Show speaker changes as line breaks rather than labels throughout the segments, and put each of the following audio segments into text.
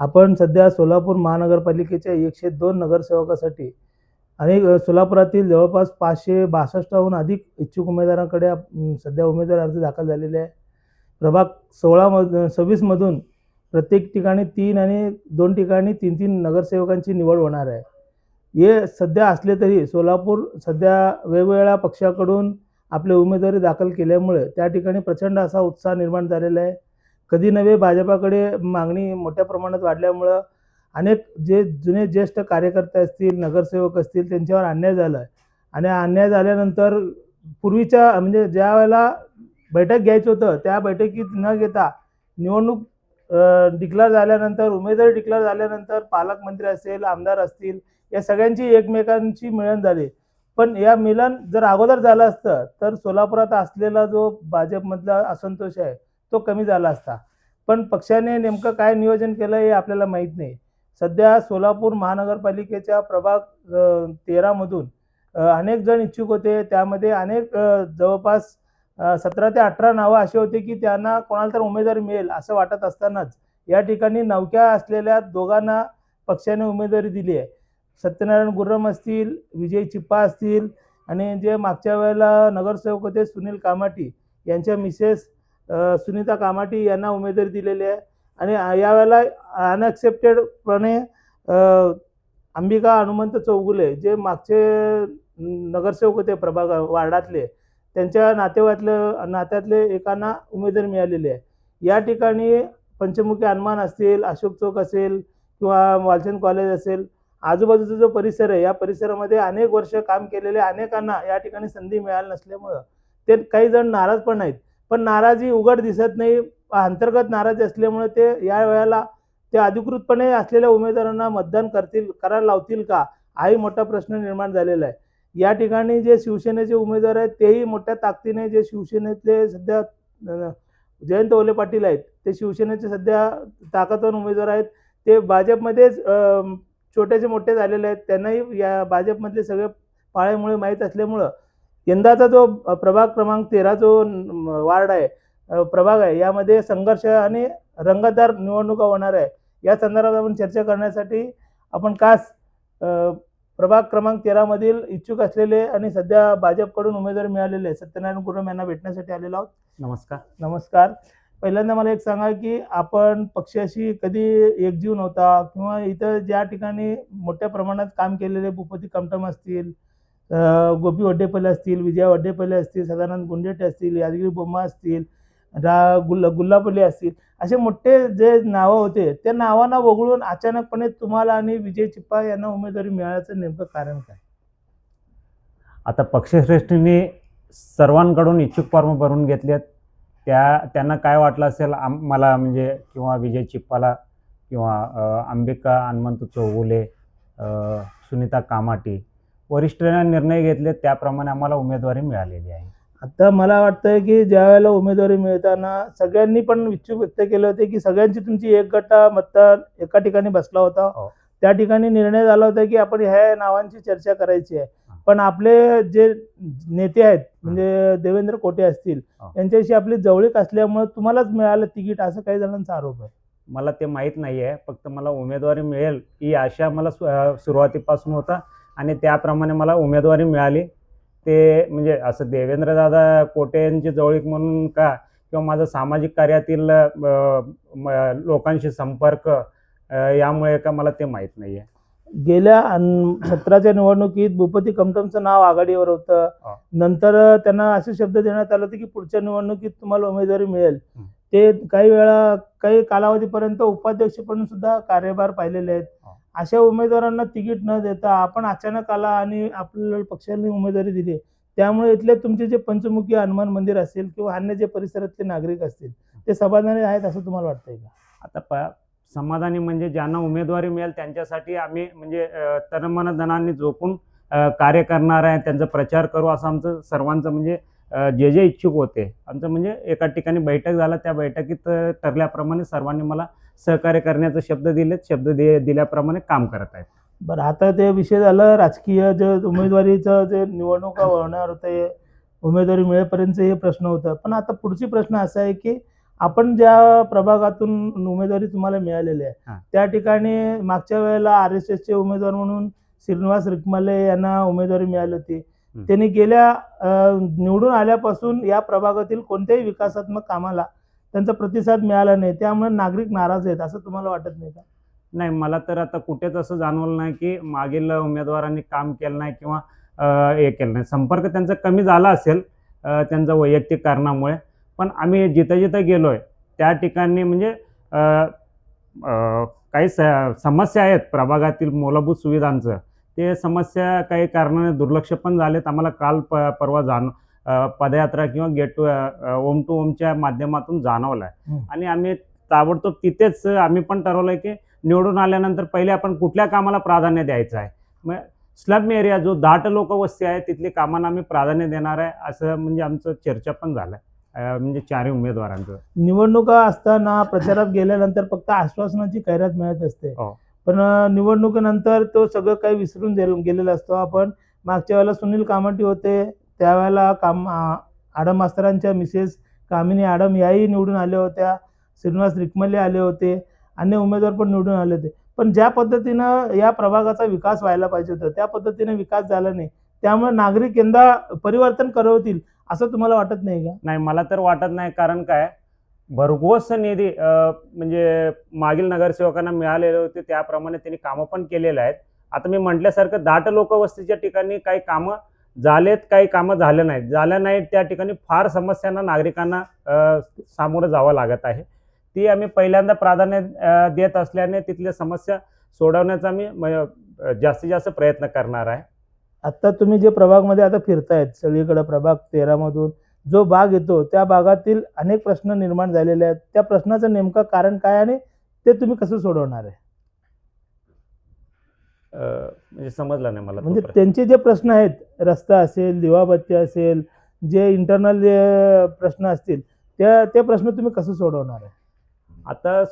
आपण सध्या सोलापूर महानगरपालिकेच्या एकशे दोन नगरसेवकासाठी आणि सोलापुरातील जवळपास पाचशे बासष्टहून अधिक इच्छुक उमेदवारांकडे सध्या उमेदवार अर्ज दाखल झालेले आहे. प्रभाग सोळामध सव्वीसमधून प्रत्येक ठिकाणी तीन आणि दोन ठिकाणी तीन तीन नगरसेवकांची निवड होणार आहे. हे सध्या असले तरी सोलापूर सध्या वेगवेगळ्या पक्षाकडून आपले उमेदवारी दाखल केल्यामुळे त्या ठिकाणी प्रचंड असा उत्साह निर्माण झालेला आहे. कधी नव्हे भाजपाकडे मागणी मोठ्या प्रमाणात वाढल्यामुळं अनेक जे जुने ज्येष्ठ कार्यकर्ते असतील नगरसेवक असतील त्यांच्यावर अन्याय झाला आहे आणि अन्याय झाल्यानंतर पूर्वीच्या म्हणजे ज्या वेळेला बैठक घ्यायचं होतं त्या बैठकीत न घेता निवडणूक डिक्लेअर झाल्यानंतर उमेदवारी डिक्लेअर झाल्यानंतर पालकमंत्री असेल आमदार असतील या सगळ्यांची एकमेकांची मिळन झाली. पण या मिलन जर अगोदर झालं असतं तर सोलापुरात असलेला जो भाजपमधला असंतोष आहे तो कमी झाला असता. पण पक्षाने नेमकं काय नियोजन केलं हे आपल्याला माहीत नाही. सध्या सोलापूर महानगरपालिकेच्या प्रभाग तेरामधून अनेक जण इच्छुक होते. त्यामध्ये अनेक जवळपास सतरा ते अठरा नावं अशी होती की त्यांना कोणाला तर उमेदवारी मिळेल असं वाटत असतानाच या ठिकाणी नवक्या असलेल्या दोघांना पक्षाने उमेदवारी दिली आहे. सत्यनारायण गुर्रम असतील विजय चिप्पा असतील आणि जे मागच्या वेळेला नगरसेवक होते सुनील कामाटी यांच्या मिसेस सुनीता कामाटी यांना उमेदवारी दिलेली आहे. आणि यावेळेला अनएक्सेप्टेडपणे अंबिका हनुमंत चौगुले जे मागचे नगरसेवक होते प्रभाग वार्डातले त्यांच्या नातेवाईतले नात्यातले एकांना उमेदवारी मिळालेली आहे. या ठिकाणी पंचमुखी हनुमान असतील अशोक चौक असेल किंवा वालचंद कॉलेज असेल आजूबाजूचा जो परिसर आहे या परिसरामध्ये अनेक वर्ष काम केलेले अनेकांना या ठिकाणी संधी मिळाली नसल्यामुळं ते काही जण नाराज पण नाहीत. पण नाराजी उघड दिसत नाही. अंतर्गत नाराजी असल्यामुळे ते या वेळेला ते अधिकृतपणे असलेल्या उमेदवारांना मतदान करतील करायला लावतील का? हाही मोठा प्रश्न निर्माण झालेला आहे. या ठिकाणी जे शिवसेनेचे उमेदवार आहेत तेही मोठ्या ताकदीने जे शिवसेनेतले सध्या जयंत ओले पाटील आहेत ते शिवसेनेचे सध्या ताकदवान उमेदवार आहेत. ते भाजपमध्येच अ, छोटेसे मोठे झालेले आहेत. त्यांनाही या भाजपमधले सगळे पाळ्यामुळे माहीत असल्यामुळं यंदाचा जो प्रभाग क्रमांक तेरा जो वार्ड आहे प्रभाग आहे यामध्ये संघर्ष आणि रंगतदार निवडणुका होणार आहे. या संदर्भात आपण चर्चा करण्यासाठी आपण खास प्रभाग क्रमांक तेरामधील इच्छुक असलेले आणि सध्या भाजपकडून उमेदवारी मिळालेले सत्यनारायण गुरम यांना भेटण्यासाठी आलेलो आहोत.
नमस्कार.
नमस्कार. पहिल्यांदा मला एक सांगा की आपण पक्षाशी कधी एकजीव नव्हता किंवा इथं ज्या ठिकाणी मोठ्या प्रमाणात काम केलेले भूपती कमटम असतील गोपी वड्डेपल्ले असतील विजया वड्डेपल्ले असतील सदानंद गुंडेटे असतील यादगिरी बोम्मा असतील रा गुल्ला गुल्लापल्ले असतील असे मोठे जे नावं होते त्या नावांना वगळून अचानकपणे तुम्हाला आणि विजय चिप्पा यांना उमेदवारी मिळाल्याचं नेमकं कारण काय?
आता पक्षश्रेष्ठींनी सर्वांकडून इच्छुक फॉर्म भरून घेतलेत त्या त्यांना काय वाटलं असेल आम मला म्हणजे किंवा विजय चिप्पाला किंवा अंबिका हनुमंत चौगुले सुनीता कामाटी वरिष्ठांनी निर्णय घेतले त्याप्रमाणे आम्हाला उमेदवारी मिळालेली आहे.
आता मला वाटतंय की ज्या वेळेला उमेदवारी मिळताना सगळ्यांनी पण इच्छुक व्यक्त केले होते की सगळ्यांची तुमची एक गटा मतदान एका ठिकाणी बसला होता.
हो.
त्या ठिकाणी निर्णय झाला होता की आपण ह्या नावांची चर्चा करायची आहे. पण आपले जे नेते आहेत म्हणजे देवेंद्र कोटे असतील
हो.
यांच्याशी आपली जवळीक असल्यामुळे तुम्हालाच मिळालं तिकीट असं काही जणांचा आरोप आहे.
मला ते माहीत नाही आहे फक्त मला उमेदवारी मिळेल ही आशा मला सुरुवातीपासून होता. आणि त्याप्रमाणे मला उमेदवारी मिळाली ते म्हणजे असं देवेंद्रदादा कोटे यांची जवळीक म्हणून का किंवा माझं सामाजिक कार्यातील लोकांशी संपर्क यामुळे का मला ते माहीत नाही आहे
गेल्या सतराच्या निवडणुकीत भूपती कमटमचं नाव आघाडीवर होतं. नंतर त्यांना असे शब्द देण्यात आले होते की पुढच्या निवडणुकीत तुम्हाला उमेदवारी मिळेल. ते काही वेळा काही कालावधीपर्यंत उपाध्यक्षपदी सुद्धा कार्यभार पाहिलेले आहेत. अशा उमेदवारांना तिकीट न देता आपण अचानक आला आणि आपल्याला पक्षाने उमेदवारी दिली. त्यामुळे इथले तुमचे जे पंचमुखी हनुमान मंदिर असेल किंवा अन्य जे परिसरातले नागरिक असतील ते समाधानी आहेत असं तुम्हाला वाटतंय का?
आता प समाधानी म्हणजे ज्यांना उमेदवारी मिळेल त्यांच्यासाठी आम्ही म्हणजे अ, तनमनधनाने जोपून कार्य करणार आहे त्यांचा प्रचार करू असं आमचं सर्वांचं म्हणजे जे जे इच्छुक होते. आमचं म्हणजे एका ठिकाणी बैठक झाला त्या बैठकीत ठरल्याप्रमाणे सर्वांनी मला सहकार्य करण्याचा शब्द दिलेत शब्द दि दिल्याप्रमाणे काम करत आहेत
बरं आता ते विषय झालं राजकीय जे उमेदवारीचं जे निवडणुका होणार होते उमेदवारी मिळेपर्यंत हे प्रश्न होतं पण आता पुढची प्रश्न असा आहे की आपण ज्या प्रभागातून उमेदवारी तुम्हाला मिळालेली आहे. त्या ठिकाणी मागच्या वेळेला आर एस एसचे उमेदवार म्हणून श्रीनिवास रिकमाले यांना उमेदवारी मिळाली होती. त्यांनी गेल्या निवडून आल्यापासून या प्रभागातील कोणत्याही विकासात्मक कामाला त्यांचा प्रतिसाद मिळाला नाही त्यामुळे नागरिक नाराज आहेत असं तुम्हाला वाटत नाही का?
नाही मला तर आता कुठेच असं जाणवलं नाही की मागील उमेदवारांनी काम केलं नाही किंवा हे केलं नाही. संपर्क त्यांचा कमी झाला असेल त्यांचा वैयक्तिक कारणामुळे पण आम्ही जिथं जिथं गेलो आहे त्या ठिकाणी म्हणजे काही स समस्या आहेत प्रभागातील मूलभूत सुविधांचं. ते समस्या काही कारणाने दुर्लक्ष पण झालेत आम्हाला काल प परवा जाण पदयात्रा किंवा गेट टू ओम टू ओमच्या माध्यमातून जाणवलं आहे. आणि आम्ही ताबडतोब तिथेच आम्ही पण ठरवलं की निवडून आल्यानंतर पहिले आपण कुठल्या कामाला प्राधान्य द्यायचं आहे? मग स्लम एरिया जो दाट लोकवस्ती आहे तिथली कामांना आम्ही प्राधान्य देणार आहे असं म्हणजे आमचं चर्चा पण झालं आहे म्हणजे चारही उमेदवारांचं.
निवडणुका असताना प्रचारात गेल्यानंतर फक्त आश्वासनाची खैरात मिळत असते.
हो.
पण निवडणुकीनंतर तो सगळं काही विसरून गेल- गेलेला असतो. आपण मागच्या वेळेला सुनील कामाटी होते त्यावेळेला काम आडम मास्तरांच्या मिसेस कामिनी आडम याही निवडून आल्या होत्या. श्रीनिवास रिकमले आले होते. अन्य उमेदवार पण निवडून आले होते. पण ज्या पद्धतीनं या प्रभागाचा विकास व्हायला पाहिजे होता त्या पद्धतीने विकास झाला नाही. त्यामुळे नागरिक यंदा परिवर्तन करवतील असं तुम्हाला वाटत नाही का?
नाही मला तर वाटत नाही. कारण काय? भरघोस निधी म्हणजे मागील नगरसेवकांना मिळालेले होते. त्याप्रमाणे त्यांनी कामं पण केलेले आहेत. आता मी म्हटल्यासारखं दाट लोकवस्तीच्या ठिकाणी काही कामं झालेत काही कामं झाले नाहीत. झाल्या नाहीत त्या ठिकाणी फार समस्यांना नागरिकांना सामोरं जावं लागत आहे. ती आम्ही पहिल्यांदा प्राधान्य देत असल्याने तिथल्या समस्या सोडवण्याचा आम्ही म- जास्तीत जास्त प्रयत्न करणार आहे.
आत्ता तुम्ही जे प्रभागमध्ये आता फिरतायत सगळीकडे प्रभाग तेरामधून जो भाग येतो त्या भागातील अनेक प्रश्न निर्माण झालेले आहेत. त्या प्रश्नाचं नेमकं कारण काय आणि ते तुम्ही कसं सोडवणार आहे?
म्हणजे समजलं नाही मला
म्हणजे. त्यांचे जे प्रश्न आहेत रस्ता असेल दिवाबत्ती असेल जे इंटरनल जे प्रश्न असतील त्या ते प्रश्न तुम्ही कसं सोडवणार आहे
आता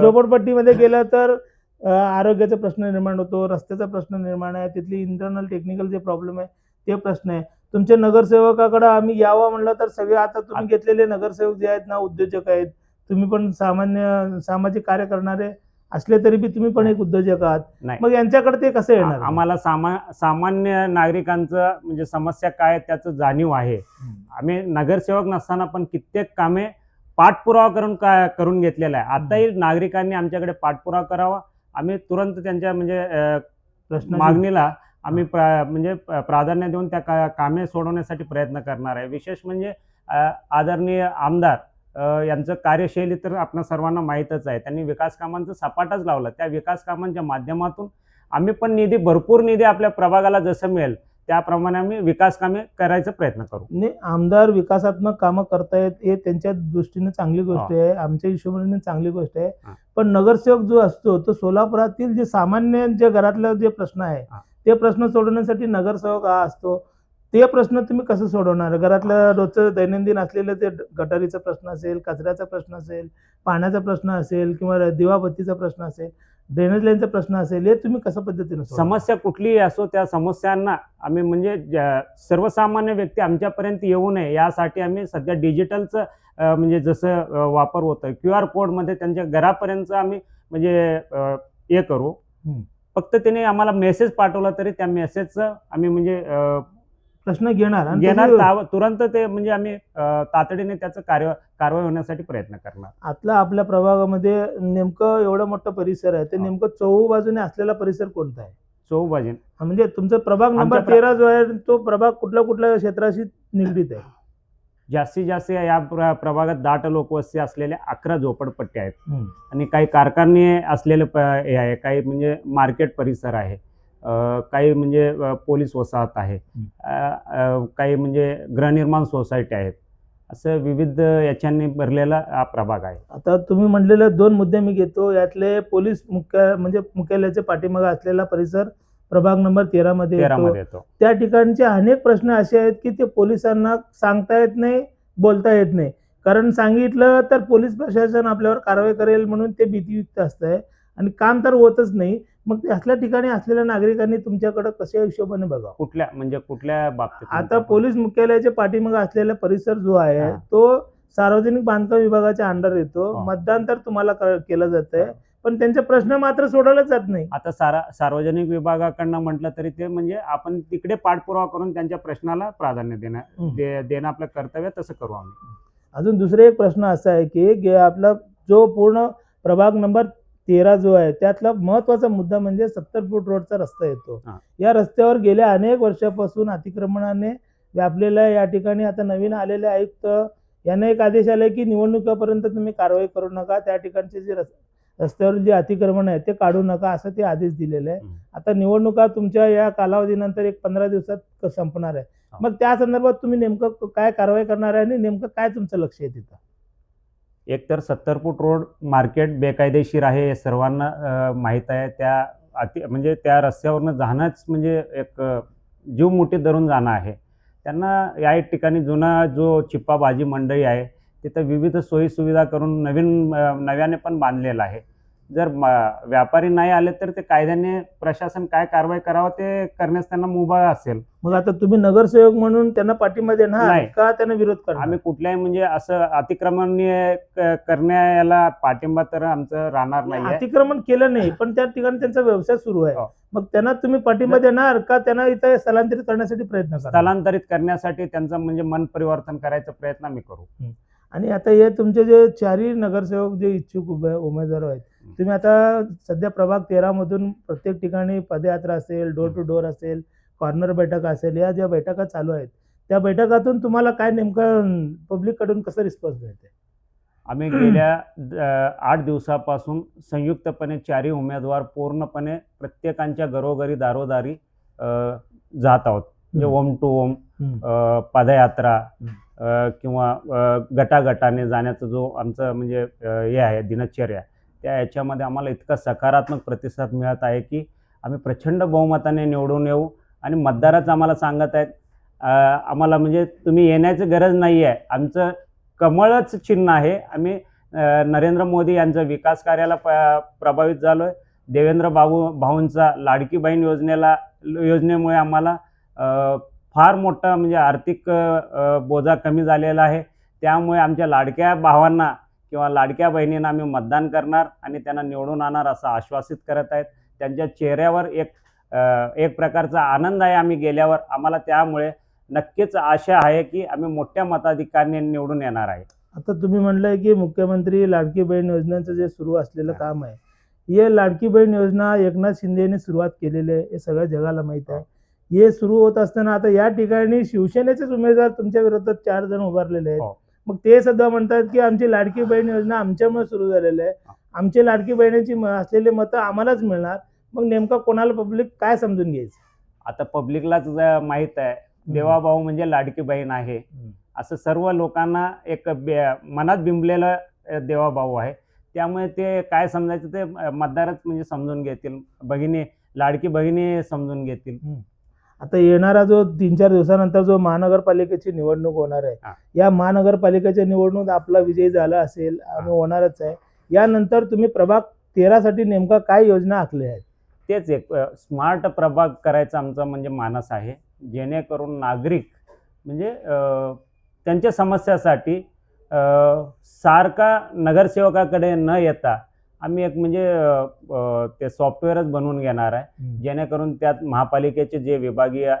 झोपडपट्टीमध्ये गेलं तर आरोग्याचा प्रश्न निर्माण होतो रस्त्याचा प्रश्न निर्माण आहे तिथली इंटरनल टेक्निकल जे प्रॉब्लेम आहे ते प्रश्न आहे तुमच्या नगरसेवकाकडे आम्ही यावं म्हणलं तर सगळे आता तुम्ही घेतलेले नगरसेवक जे आहेत ना उद्योजक आहेत तुम्ही पण सामान्य सामाजिक कार्य करणारे असले तरी बी तुम्ही पण एक उद्योजक आहात.
नाही.
मग यांच्याकडे ते कसं येणार?
आ- आम्हाला सामा सामान्य नागरिकांचं म्हणजे समस्या काय त्याचं जाणीव आहे. आम्ही नगरसेवक नसताना पण कित्येक कामे पाठपुरावा करून का करून घेतलेला आहे आताही नागरिकांनी आमच्याकडे पाठपुरावा करावा. आम्ही तुरंत त्यांच्या म्हणजे अ, मागणीला आम्ही प्रा म्हणजे प्राधान्य देऊन त्या का कामे सोडवण्यासाठी प्रयत्न करणार आहे. विशेष म्हणजे अ, आदरणीय आमदार यांचं कार्यशैली तर आपल्या सर्वांना माहीतच आहे. त्यांनी विकास कामांचं सपाटाच लावलं. त्या विकास कामांच्या माध्यमातून आम्ही पण निधी भरपूर निधी आपल्या प्रभागाला जसं मिळेल त्याप्रमाणे आम्ही विकास कामे करायचा प्रयत्न करू.
ने आमदार विकासात्मक कामं करतायत हे त्यांच्या दृष्टीने चांगली गोष्ट आहे. आमच्या हिशोबाने चांगली गोष्ट आहे. पण नगरसेवक जो असतो तो सोलापुरातील जे सामान्य जे घरातले जे प्रश्न आहे. ते प्रश्न सोडवण्यासाठी नगरसेवक हा असतो. ते प्रश्न तुम्ही कसं सोडवणार घरातलं रोजचं दैनंदिन असलेलं ते गटारीचा प्रश्न असेल कचऱ्याचा प्रश्न असेल पाण्याचा प्रश्न असेल किंवा दिवाबत्तीचा प्रश्न असेल ड्रेनेज लाईनचा प्रश्न असेल हे तुम्ही कसं पद्धतीने?
समस्या कुठलीही असो त्या समस्यांना आम्ही म्हणजे ज्या- सर्वसामान्य व्यक्ती आमच्यापर्यंत येऊ नये यासाठी आम्ही सध्या डिजिटलचं म्हणजे जसं वापर होतं क्यू आर कोडमध्ये त्यांच्या घरापर्यंत आम्ही म्हणजे हे करू. फक्त त्याने आम्हाला मेसेज पाठवला तरी त्या मेसेजचं आम्ही म्हणजे
प्रश्न घेणार
घेणार ताव- तुरंत ते म्हणजे आम्ही अ, तातडीने त्याचं कार्य कारवाई होण्यासाठी प्रयत्न करणार.
आतला आपल्या प्रभागामध्ये नेमकं एवढं मोठं परिसर आहे ते
हा.
नेमकं चहू बाजूने असलेला परिसर कोणता आहे?
चौबाजीन
हा, म्हणजे तुमचा प्रभाग नंबर
प्र-
तेरा जो आहे तो प्रभाग कुठल्या कुठल्या क्षेत्राशी निगडीत आहे?
जास्तीत जास्त या प्र- प्रभागात दाट लोकवस्ती असलेल्या अकरा झोपडपट्ट्या आहेत. आणि काही कारखाने असलेले प हे आहे काही म्हणजे मार्केट परिसर आहे. काही म्हणजे पोलीस वसाहत आहे. काही म्हणजे गृहनिर्माण सोसायटी आहेत. असं विविध याच्यांनी भरलेला हा प्रभाग आहे.
आता तुम्ही म्हणलेले दोन मुद्दे मी घेतो. यातले पोलीस मुख्य म्हणजे मुख्यालयाच्या पाठीमागे असलेला परिसर प्रभाग नंबर तेरा मध्ये
तेरा
येतो.
मध्ये येतो.
त्या ठिकाणचे अनेक प्रश्न असे आहेत की ते पोलिसांना सांगता येत नाही बोलता येत नाही. कारण सांगितलं तर पोलीस प्रशासन आपल्यावर कारवाई करेल म्हणून ते भीतीयुक्त असतंय. आणि काम तर होतच नाही. मग ते असल्या ठिकाणी असलेल्या नागरिकांनी तुमच्याकडे कशा हिशोबाने बघावं?
कुठल्या म्हणजे कुठल्या बाबतीत
आता पोलीस मुख्यालयाच्या पाठीमागे असलेला परिसर जो आहे. तो सार्वजनिक बांधकाम विभागाच्या अंडर येतो. मतदान तर तुम्हाला केलं जातंय पण त्यांचे प्रश्न मात्र सोडवले जात नाही.
आता सारा सार्वजनिक विभागाकडनं म्हटलं तरी ते म्हणजे आपण तिकडे पाठपुरावा करून त्यांच्या प्रश्नाला प्राधान्य देणं देणं आपलं कर्तव्य तसं करू आम्ही.
अजून दुसरा एक प्रश्न असा आहे की आपला जो पूर्ण प्रभाग नंबर तेरा जो आहे त्यातला महत्त्वाचा मुद्दा म्हणजे सत्तर फूट रोडचा रस्ता येतो. या रस्त्यावर गेल्या अनेक वर्षापासून अतिक्रमणाने व्यापलेला. या ठिकाणी आता नवीन आलेले आयुक्त यांना एक आदेश आलाय की निवडणुकापर्यंत तुम्ही कारवाई करू नका त्या ठिकाणचे जे रस- रस्त्यावर जे अतिक्रमण आहे ते काढू नका असं ते आदेश दिलेले आहे. आता निवडणुका तुमच्या या कालावधीनंतर एक पंधरा दिवसात संपणार आहे. मग त्या संदर्भात तुम्ही नेमकं काय कारवाई करणार आहे आणि नेमकं काय तुमचं लक्ष आहे तिथं
एकतर सत्तर फूट रोड मार्केट बेकायदेशीर आहे हे सर्वांना माहीत आहे. त्या अति म्हणजे त्या रस्त्यावरनं जाणंच म्हणजे एक जीव मोठी धरून जाणं आहे. त्यांना या ठिकाणी जुना जो चिप्पा भाजी मंडळी आहे तिथं विविध सोयीसुविधा करून नवीन नव्याने पण बांधलेला आहे. जर व्यापारी नाही आले तर ते कायद्याने प्रशासन काय कारवाई करावं ते करण्यास त्यांना मुभा असेल.
मग आता तुम्ही नगरसेवक म्हणून त्यांना पाठिंबा देणार
नाही.
का त्यांना विरोध करणार?
आम्ही कुठल्याही म्हणजे असं अतिक्रमणीय क- करण्याला पाठिंबा तर आमचं राहणार नाही
अतिक्रमण केलं नाही पण त्या ठिकाणी त्यांचा व्यवसाय सुरू आहे.
हो.
मग त्यांना तुम्ही पाठिंबा देणार का त्यांना इथं स्थलांतरित करण्यासाठी प्रयत्न
स्थलांतरित करण्यासाठी त्यांचं म्हणजे मन परिवर्तन करायचा प्रयत्न आम्ही करू.
आणि आता हे तुमचे जे चारही नगरसेवक जे इच्छुक उमेदवार आहेत तुम्ही आता सध्या प्रभाग तेरा मधून प्रत्येक ठिकाणी पदयात्रा असेल डोर टू डोर असेल कॉर्नर बैठक असेल या ज्या बैठका चालू आहेत त्या बैठकातून तुम्हाला काय नेमकं पब्लिककडून कसं रिस्पॉन्स मिळते?
आम्ही गेल्या आठ दिवसापासून संयुक्तपणे चारही उमेदवार पूर्णपणे प्रत्येकांच्या घरोघरी दारोदारी जात आहोत. म्हणजे. ओम टू ओम पदयात्रा किंवा गटागटाने जाण्याचं जो आमचं म्हणजे हे आहे दिनचर्या त्या याच्यामध्ये आम्हाला इतका सकारात्मक प्रतिसाद मिळत आहे की आम्ही प्रचंड बहुमताने निवडून येऊ. आणि मतदारच आम्हाला सांगत आहेत आम्हाला म्हणजे तुम्ही येण्याची गरज नाही आहे आमचं कमळच चिन्ह आहे. आम्ही नरेंद्र मोदी यांचं विकास कार्याला प प्रभावित झालो आहे देवेंद्र बाबू भाऊंचा लाडकी बहीण योजनेला योजनेमुळे आम्हाला फार मोठा म्हणजे आर्थिक बोजा कमी झालेला आहे. त्यामुळे आमच्या लाडक्या भावांना किंवा लाडक्या बहिणींना आम्ही मतदान करणार आणि त्यांना निवडून आणणार असं आश्वासित करत आहेत त्यांच्या चेहऱ्यावर एक एक प्रकारचा आनंद आहे आम्ही गेल्यावर आम्हाला त्यामुळे नक्कीच आशा आहे की आम्ही मोठ्या मताधिकाऱ्यांनी निवडून येणार आहे
आता तुम्ही म्हणलंय की मुख्यमंत्री लाडकी बहीण योजनेचं जे सुरू असलेलं. काम आहे हे लाडकी बहीण योजना एकनाथ शिंदेने सुरुवात केलेली आहे हे सगळ्या जगाला माहीत आहे हे सुरू होत असताना आता या ठिकाणी शिवसेनेचेच उमेदवार तुमच्या विरोधात चार जण उभारलेले आहेत
हो.
मग ते सुद्धा म्हणतात की आमची लाडकी बहीण योजना आमच्यामुळे सुरू झालेली आहे. आमची लाडकी बहिणीची असलेली मतं आम्हालाच मिळणार. मग नेमकं कोणाला पब्लिक काय समजून घ्यायचं?
आता पब्लिकलाच माहीत आहे देवाभाऊ म्हणजे लाडकी बहीण आहे. असं सर्व लोकांना एक मनात बिंबलेलं देवाभाऊ आहे. त्यामुळे ते काय समजायचं ते मतदारच म्हणजे समजून घेतील. भगिनी लाडकी बहिणी समजून घेतील.
आता येणारा जो तीन चार दिवसानंतर जो महानगरपालिकेची निवडणूक होणार. आहे या महानगरपालिकेच्या निवडणूक आपला विजय झाला असेल आणि होणारच आहे. यानंतर तुम्ही प्रभाग तेरासाठी नेमका काय योजना आखल्या आहेत?
तेच एक स्मार्ट प्रभाग करायचा आमचा म्हणजे मानस आहे. जेणेकरून नागरिक म्हणजे त्यांच्या समस्यासाठी सारखा नगरसेवकाकडे न येता आम्ही एक म्हणजे ते सॉफ्टवेअरच बनवून घेणार आहे. जेणेकरून त्यात महापालिकेचे जे विभागीय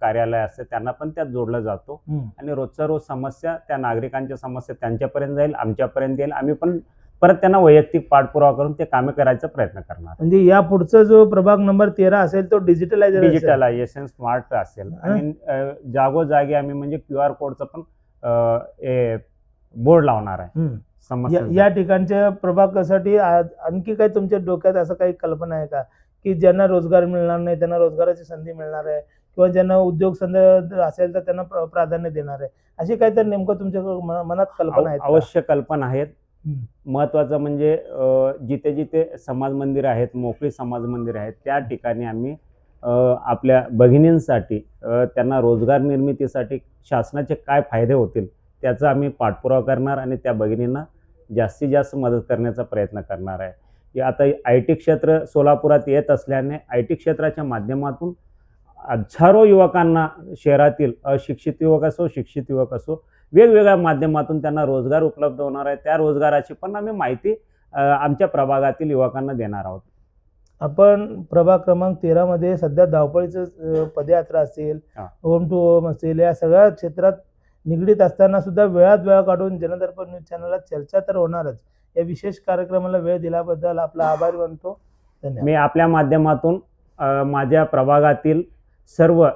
कार्यालय असते त्यांना पण त्यात जोडलं जातो. आणि रोजच्या रोज समस्या त्या नागरिकांच्या समस्या त्यांच्यापर्यंत जाईल आमच्यापर्यंत येईल. आम्ही पण परत त्यांना वैयक्तिक पाठपुरावा करून ते कामे करायचा प्रयत्न करणार.
म्हणजे या पुढचा जो प्रभाग नंबर तेरा असेल तो डिजिटलायझर
डिजिटलायझेशन स्मार्ट असेल. आणि जागोजागी आम्ही म्हणजे क्यू आर कोडचं पण बोर्ड लावणार आहे. समस्या
या ठिकाणच्या प्रभागासाठी आणखी काही तुमच्या डोक्यात असं काही कल्पना आहे का की ज्यांना रोजगार मिळणार नाही त्यांना रोजगाराची संधी मिळणार आहे किंवा ज्यांना उद्योग संधी असेल तर त्यांना प्र- प्राधान्य देणार आहे अशी काहीतरी नेमकं तुमच्या मनात कल्पना आहेत?
अवश्य कल्पना आहेत
हम्म.
महत्त्वाचं म्हणजे जिथे जिथे समाज मंदिर आहेत मोकळी समाज मंदिर आहेत त्या ठिकाणी आम्ही आपल्या भगिनींसाठी त्यांना रोजगार निर्मितीसाठी शासनाचे काय फायदे होतील त्याचा आम्ही पाठपुरावा करणार आणि त्या भगिनींना जास्तीत जास्त मदत करण्याचा प्रयत्न करणार आहे. की आता आय टी क्षेत्र सोलापुरात येत असल्याने आय टी क्षेत्राच्या माध्यमातून हजारो युवकांना शहरातील अशिक्षित युवक असो शिक्षित युवक असो वेगवेगळ्या माध्यमातून त्यांना रोजगार उपलब्ध होणार आहे. त्या रोजगाराची पण आम्ही माहिती आमच्या प्रभागातील युवकांना देणार आहोत.
आपण प्रभाग क्रमांक तेरामध्ये सध्या धावपळीचं पदयात्रा असेल. होम टू होम असेल या सगळ्या क्षेत्रात निगडीत असताना सुद्धा वेळात वेळ काढून जनदर्पण न्यूज चॅनलला चर्चा तर होणारच. या विशेष कार्यक्रमाला वेळ दिल्याबद्दल आपला आभार मानतो. धन्यवाद.
मी आपल्या माध्यमातून माझ्या प्रभागातील सर्व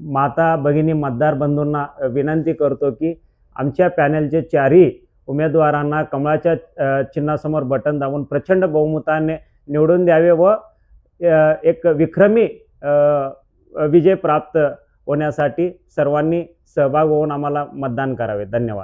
माता भगिनी मतदार बंधूंना विनंती करतो की आमच्या पॅनलचे चारही उमेदवारांना कमळाच्या चिन्हासमोर बटन दाबून प्रचंड बहुमताने निवडून द्यावे व एक विक्रमी विजय प्राप्त होण्यासाठी सर्वांनी सहभाग होऊन आम्हाला मतदान करावे. धन्यवाद.